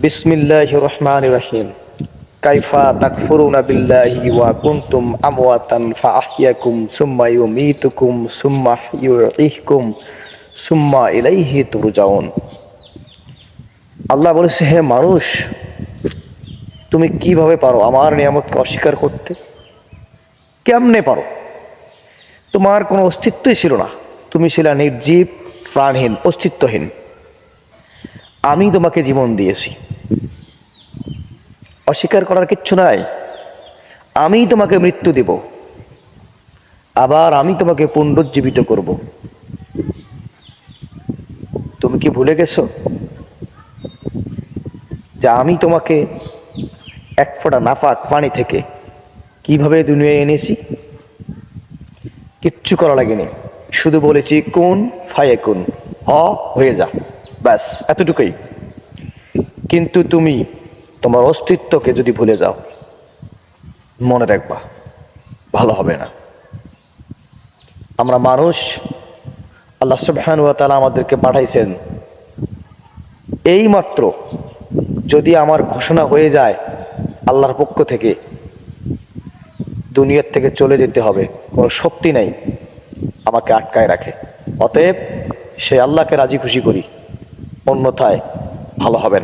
বিসমিল্লাহ রহমান রহিম কাইফা তাকফুরুনা বিল্লাহি ওয়া কুনতুম আমওয়াতান ফাআহইয়াকুম সুম্মা ইউমীতুকুম সুম্মা ইউঈকুম সুম্মা ইলাইহি তুরজাউন। আল্লাহ বলেছে, হে মানুষ, তুমি কীভাবে পারো আমার নিয়ামতকে অস্বীকার করতে? কেমনে পারো? তোমার কোনো অস্তিত্বই ছিল না। তুমি ছিল নির্জীব, প্রাণহীন, অস্তিত্বহীন। আমি তোমাকে জীবন দিয়েছি। অস্বীকার করার কিচ্ছু নাই। আমি তোমাকে মৃত্যু দেব। আবার আমি তোমাকে পুনরুজ্জীবিত করব। তুমি কি ভুলে গেছো? যে আমি তোমাকে এক ফোঁটা নাফাক পানি থেকে কীভাবে দুনিয়ায় এনেছি? কিচ্ছু করা লাগেনি। শুধু বলেছি, কোন ফায়ে কোন হ হয়ে যা। ব্যাস, এতটুকুই। কিন্তু তুমি তোমার অস্তিত্বকে যদি ভুলে যাও, মনে রাখবা, ভালো হবে না। আমরা মানুষ, আল্লাহ সুবহান ওয়া তাআলা আমাদেরকে পাঠাইছেন এই মাত্র যদি আমার ঘোষণা হয়ে যায় আল্লাহর পক্ষ থেকে, দুনিয়ার থেকে চলে যেতে হবে, কোনো শক্তি নেই, আমাকে আটকায় রাখে। অতএব সে আল্লাহকে রাজি খুশি করি। অন্যথায় ভালো হবে না।